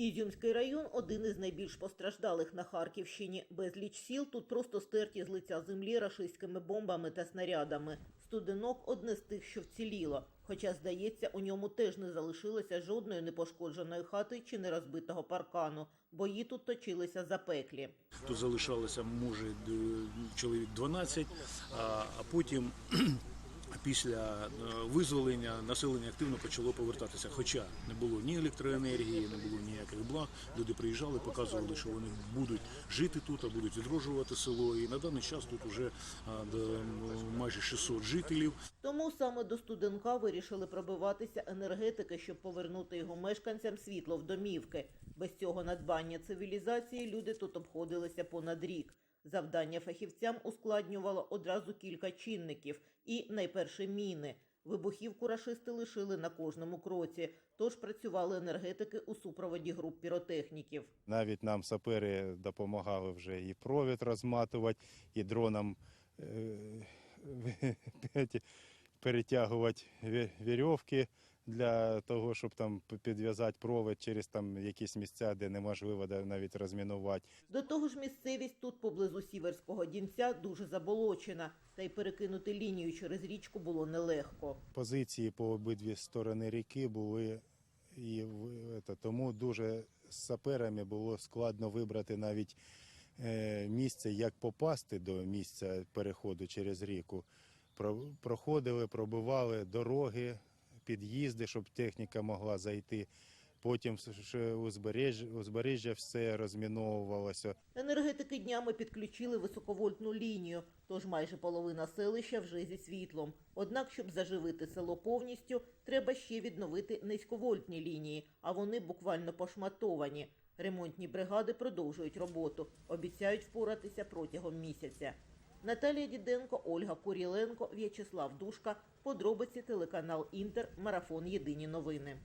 Ізюмський район один із найбільш постраждалих на Харківщині. Безліч сіл тут просто стерті з лиця землі рашистськими бомбами та снарядами. Студенок одне з тих, що вціліло. Хоча, здається, у ньому теж не залишилося жодної непошкодженої хати чи не розбитого паркану. Бої тут точилися запеклі. Тут залишалося, може, чоловік 12, а, потім після е, визволення населення активно почало повертатися. Хоча не було ні електроенергії, не було ніяких благ. Люди приїжджали, показували, що вони будуть жити тут, а будуть відроджувати село. І на даний час тут вже майже 600 жителів. Тому саме до студенка вирішили пробиватися енергетики, щоб повернути його мешканцям світло в домівки. Без цього надбання цивілізації люди тут обходилися понад рік. Завдання фахівцям ускладнювало одразу кілька чинників і найперше міни. Вибухівку рашисти лишили на кожному кроці, тож працювали енергетики у супроводі груп піротехніків. Навіть нам сапери допомагали вже і провід розматувати, і дроном е, перетягувати вірьовки для того, щоб там підв'язати провід через там якісь місця, де неможливо навіть розмінувати. До того ж, місцевість тут поблизу Сіверського дінця дуже заболочена, та й перекинути лінію через річку було нелегко. Позиції по обидві сторони ріки були, і тому дуже з саперами було складно вибрати навіть е, місце, як попасти до місця переходу через ріку. Проходили, пробивали дороги, під'їзди, щоб техніка могла зайти. Потім узбережжя все розміновувалося. Енергетики днями підключили високовольтну лінію, тож майже половина селища вже зі світлом. Однак, щоб заживити село повністю, треба ще відновити низьковольтні лінії, а вони буквально пошматовані. Ремонтні бригади продовжують роботу, обіцяють впоратися протягом місяця. Наталія Діденко, Ольга Куріленко, В'ячеслав Душка. Подробиці телеканал Інтер. Марафон Єдині новини.